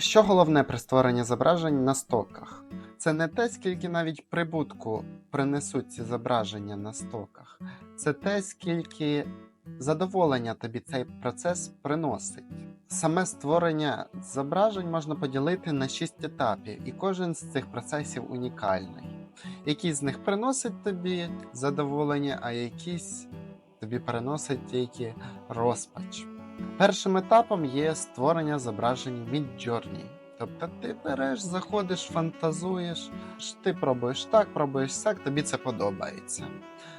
Що головне при створенні зображень на стоках? Це не те, скільки навіть прибутку принесуть ці зображення на стоках, це те, скільки задоволення тобі цей процес приносить. Саме створення зображень можна поділити на шість етапів, і кожен з цих процесів унікальний. Який з них приносить тобі задоволення, а якийсь тобі приносить тільки розпач. Першим етапом є створення зображень Midjourney. Тобто ти береш, заходиш, фантазуєш, ти пробуєш так, пробуєш сяк, тобі це подобається.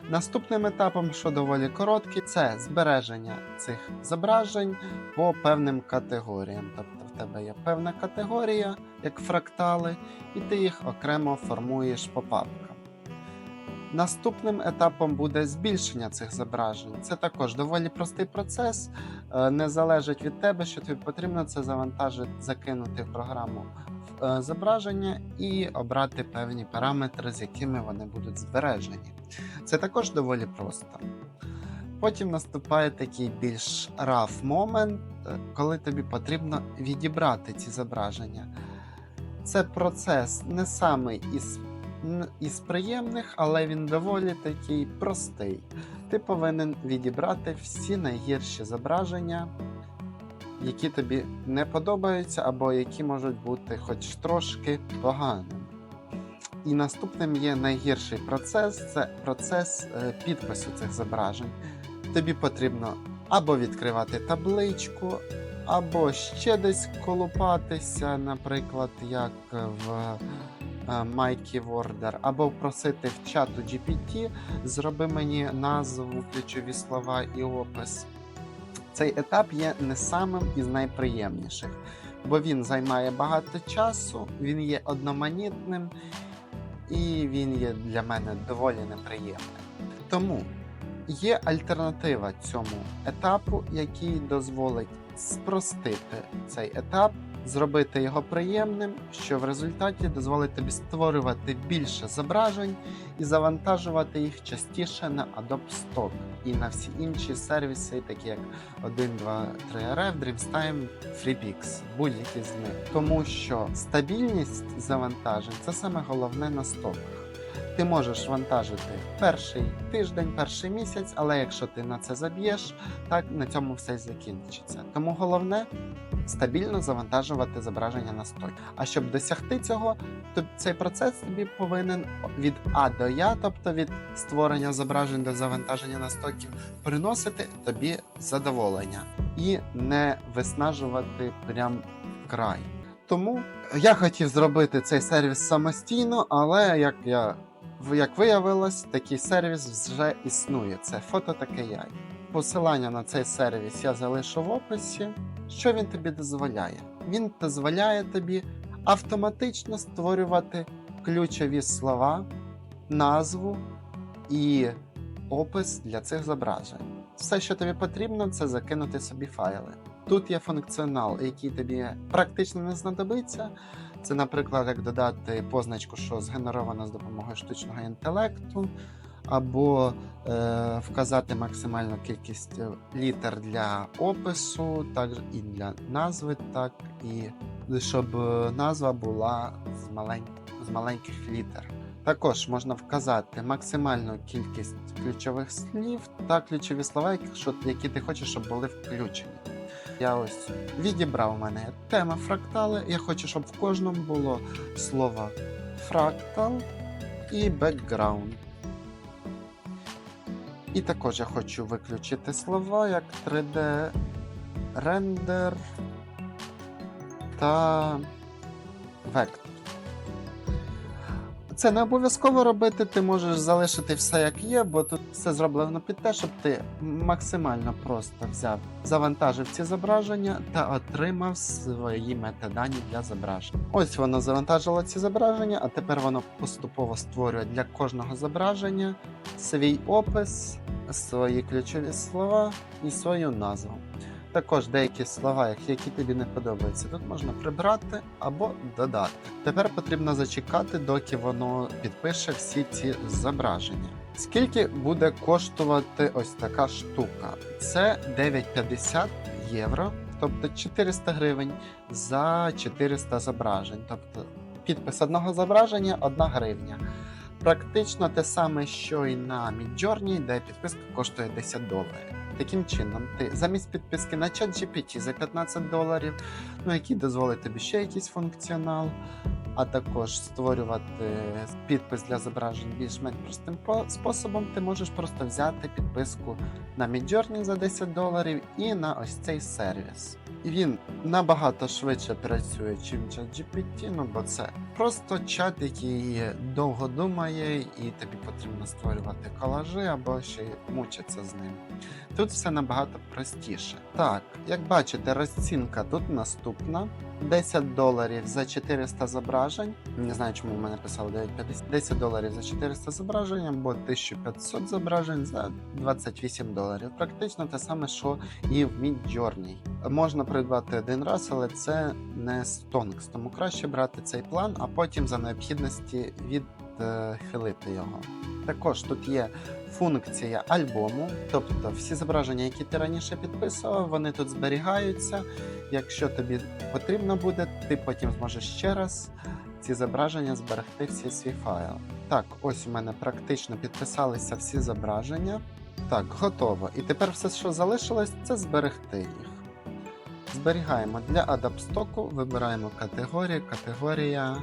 Наступним етапом, що доволі короткий, це збереження цих зображень по певним категоріям. Тобто в тебе є певна категорія, як фрактали, і ти їх окремо формуєш по папкам. Наступним етапом буде збільшення цих зображень. Це також доволі простий процес. Е, Не залежить від тебе, що тобі потрібно це завантажити, закинути в програму е, зображення і обрати певні параметри, з якими вони будуть збережені. Це також доволі просто. Потім наступає такий більш раф момент, коли тобі потрібно відібрати ці зображення. Це процес не самий із, із приємних, але він доволі такий простий. Ти повинен відібрати всі найгірші зображення, які тобі не подобаються, або які можуть бути хоч трошки поганими. І наступним є найгірший процес це процес е, підпису цих зображень. Тобі потрібно або відкривати табличку, або ще десь колупатися, наприклад, як в е, Майкі Вордер, або просити в чату GPT, зроби мені назву, ключові слова і опис. Цей етап є не самим із найприємніших, бо він займає багато часу, він є одноманітним і він є для мене доволі неприємним. Тому є альтернатива цьому етапу, який дозволить спростити цей етап, зробити його приємним, що в результаті дозволить тобі створювати більше зображень і завантажувати їх частіше на Adobe Stock і на всі інші сервіси, такі як 1, 2, 3 RF, DreamStime, FreePix, будь-які з них. Тому що стабільність завантажень це саме головне на стоках. Ти можеш вантажити перший тиждень, перший місяць, але якщо ти на це заб'єш, так на цьому все закінчиться. Тому головне стабільно завантажувати зображення на стокі. А щоб досягти цього, то цей процес тобі повинен від А до Я, тобто від створення зображень до завантаження на стокі, приносити тобі задоволення і не виснажувати прям край. Тому я хотів зробити цей сервіс самостійно, але як я як виявилось, такий сервіс вже існує. Це фото таке яй. Посилання на цей сервіс я залишу в описі. Що він тобі дозволяє? Він дозволяє тобі автоматично створювати ключові слова, назву і опис для цих зображень. Все, що тобі потрібно, це закинути собі файли. Тут є функціонал, який тобі практично не знадобиться. Це, наприклад, як додати позначку, що згенеровано з допомогою штучного інтелекту, або е, вказати максимальну кількість е, літер для опису, так і для назви, так і щоб е, назва була з, малень... з маленьких літер. Також можна вказати максимальну кількість ключових слів та ключові слова, які ти хочеш, щоб були включені. Я ось відібрав у мене тема фрактали. Я хочу, щоб в кожному було слово фрактал і бекграунд. І також я хочу виключити слова як 3D рендер та вектор. Це не обов'язково робити, ти можеш залишити все як є, бо тут все зроблено під те, щоб ти максимально просто взяв, завантажив ці зображення та отримав свої метадані для зображень. Ось воно завантажило ці зображення, а тепер воно поступово створює для кожного зображення свій опис, свої ключові слова і свою назву. Також деякі слова, які тобі не подобаються, тут можна прибрати або додати. Тепер потрібно зачекати, доки воно підпише всі ці зображення. Скільки буде коштувати ось така штука? Це 9,50 євро. тобто 400 гривень за 400 зображень. Тобто підпис одного зображення 1 гривня. Практично те саме, що і на Midjourney, де підписка коштує 10 доларів. Таким чином, ти замість підписки на ChatGPT за 15 доларів, ну який дозволить тобі ще якийсь функціонал, а також створювати підпис для зображень більш-менш простим способом, ти можеш просто взяти підписку на Midjourney за 10 доларів і на ось цей сервіс. Він набагато швидше працює, чим ChatGPT, ну бо це просто чат, який довго думає, і тобі потрібно створювати колажі або ще й мучитися з ним. Тут все набагато простіше. Так, як бачите, розцінка тут наступна: 10 доларів за 400 зображень. Не знаю, чому в мене писало 950. 10 доларів за 400 зображень, або 1500 зображень за 28 доларів. Практично те саме, що і в Midjourney. Можна придбати один раз, але це не Stonks, тому краще брати цей план, а потім за необхідності відхилити його. Також тут є функція альбому, тобто всі зображення, які ти раніше підписував, вони тут зберігаються. Якщо тобі потрібно буде, ти потім зможеш ще раз ці зображення зберегти в CSV файл. Так, ось у мене практично підписалися всі зображення. Так, готово. І тепер все, що залишилось, це зберегти їх. Зберігаємо для адапстоку, вибираємо категорію, категорія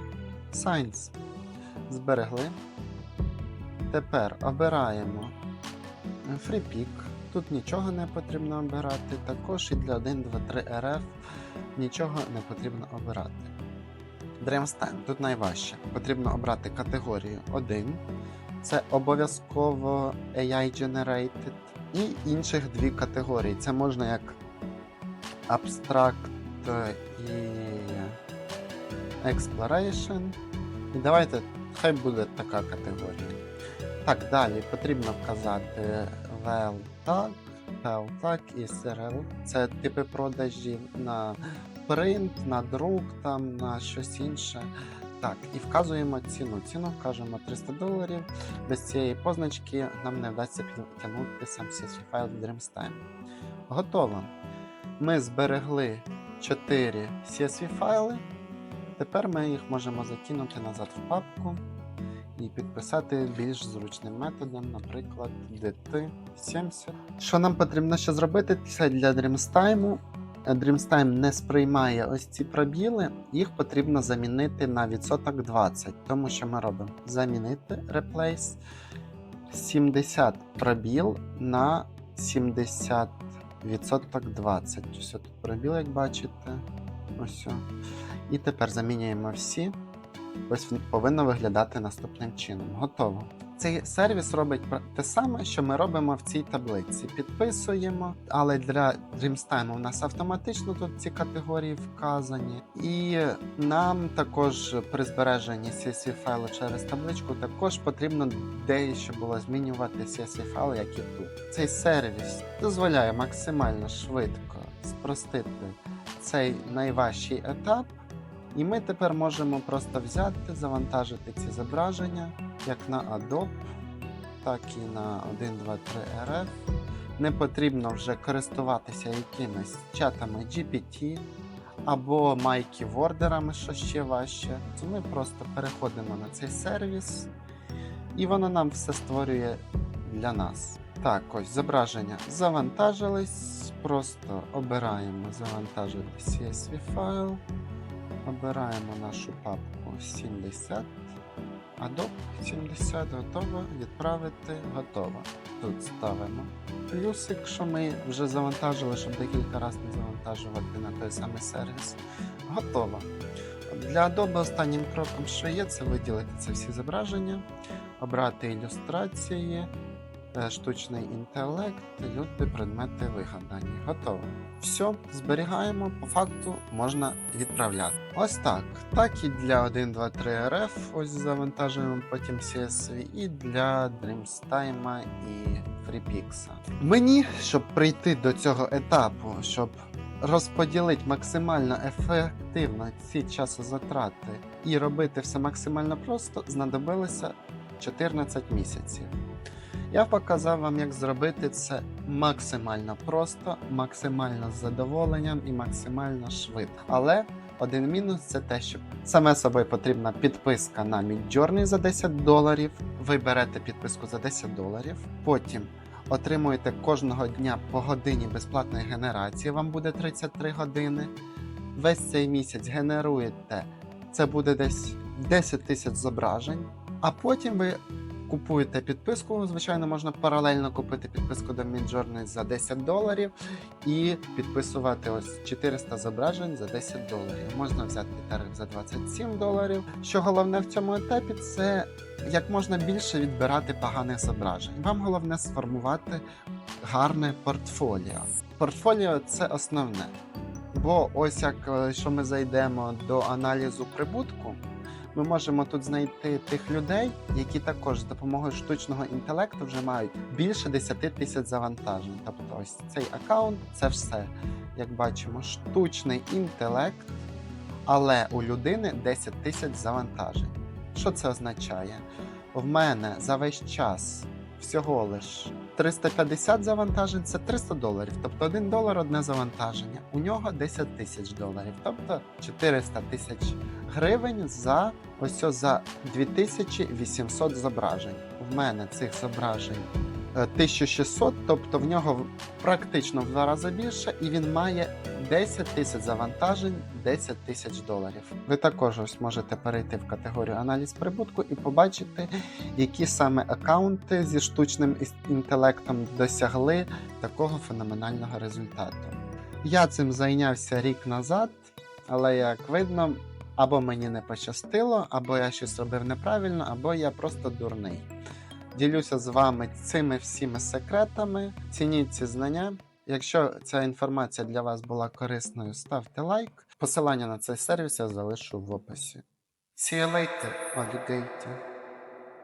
Science. Зберегли. Тепер обираємо FreePick. Тут нічого не потрібно обирати. Також і для 1, 2, 3 RF нічого не потрібно обирати. DreamStime тут найважче. Потрібно обрати категорію 1. Це обов'язково AI Generated. І інших дві категорії. Це можна як Abstract і Exploration. І давайте, хай буде така категорія. Так, далі потрібно вказати VL tag, PL tag і SRL. Це типи продажів на принт, на друк, там, на щось інше. Так, і вказуємо ціну. Ціну вкажемо 300 доларів. Без цієї позначки нам не вдасться підтягнути сам CSV файл DreamStime. Готово. Ми зберегли 4 CSV файли. Тепер ми їх можемо закинути назад в папку і підписати більш зручним методом, наприклад, DT70. Що нам потрібно ще зробити? Це для DreamStime. DreamStime не сприймає ось ці пробіли, їх потрібно замінити на відсоток 20. Тому що ми робимо замінити replace 70 пробіл на 70 відсоток 20. Ось тут пробіл, як бачите. Ось. І тепер замінюємо всі. Ось повинно виглядати наступним чином. Готово. Цей сервіс робить те саме, що ми робимо в цій таблиці. Підписуємо, але для DreamStime у нас автоматично тут ці категорії вказані. І нам також при збереженні CSV файлу через табличку також потрібно дещо було змінювати CSV файли, як і тут. Цей сервіс дозволяє максимально швидко спростити цей найважчий етап. І ми тепер можемо просто взяти, завантажити ці зображення як на Adobe, так і на 1, 2, 3 RF. Не потрібно вже користуватися якимись чатами GPT або вордерами, що ще важче. Ми просто переходимо на цей сервіс, і воно нам все створює для нас. Так, ось зображення завантажились. Просто обираємо завантажити CSV файл. Обираємо нашу папку 70. Adobe 70 готово. Відправити готово. Тут ставимо плюсик, що ми вже завантажили, щоб декілька разів не завантажувати на той самий сервіс. Готово. Для Adobe останнім кроком, що є, це виділити ці всі зображення, обрати ілюстрації, штучний інтелект, люди, предмети вигадані. Готово. Все, зберігаємо, по факту можна відправляти. Ось так. Так і для 1, 2, 3 RF, ось завантажуємо потім CSV, і для DreamStime і FreePix. Мені, щоб прийти до цього етапу, щоб розподілити максимально ефективно ці часозатрати і робити все максимально просто, знадобилося 14 місяців. Я показав вам, як зробити це максимально просто, максимально з задоволенням і максимально швидко. Але один мінус це те, що саме собою потрібна підписка на Midjourney за 10 доларів. Ви берете підписку за 10 доларів, потім отримуєте кожного дня по годині безплатної генерації. Вам буде 33 години. Весь цей місяць генеруєте. Це буде десь 10 тисяч зображень. А потім ви купуєте підписку. Звичайно, можна паралельно купити підписку до Midjourney за 10 доларів і підписувати ось 400 зображень за 10 доларів. Можна взяти тариф за 27 доларів. Що головне в цьому етапі, це як можна більше відбирати поганих зображень. Вам головне сформувати гарне портфоліо. Портфоліо це основне. Бо ось як е, що ми зайдемо до аналізу прибутку, ми можемо тут знайти тих людей, які також з допомогою штучного інтелекту вже мають більше 10 тисяч завантажень. Тобто, ось цей аккаунт це все, як бачимо, штучний інтелект, але у людини 10 тисяч завантажень. Що це означає? В мене за весь час всього лиш 350 завантажень це 300 доларів. Тобто 1 долар одне завантаження. У нього 10 тисяч доларів, тобто 400 тисяч гривень за ось за 2800 зображень. В мене цих зображень 1600, тобто в нього практично в два рази більше, і він має 10 тисяч завантажень, 10 тисяч доларів. Ви також ось можете перейти в категорію аналіз прибутку і побачити, які саме аккаунти зі штучним інтелектом досягли такого феноменального результату. Я цим зайнявся рік назад, але як видно, або мені не пощастило, або я щось робив неправильно, або я просто дурний. Ділюся з вами цими всіми секретами. Цініть ці знання. Якщо ця інформація для вас була корисною, ставте лайк. Посилання на цей сервіс я залишу в описі. See you later, alligator.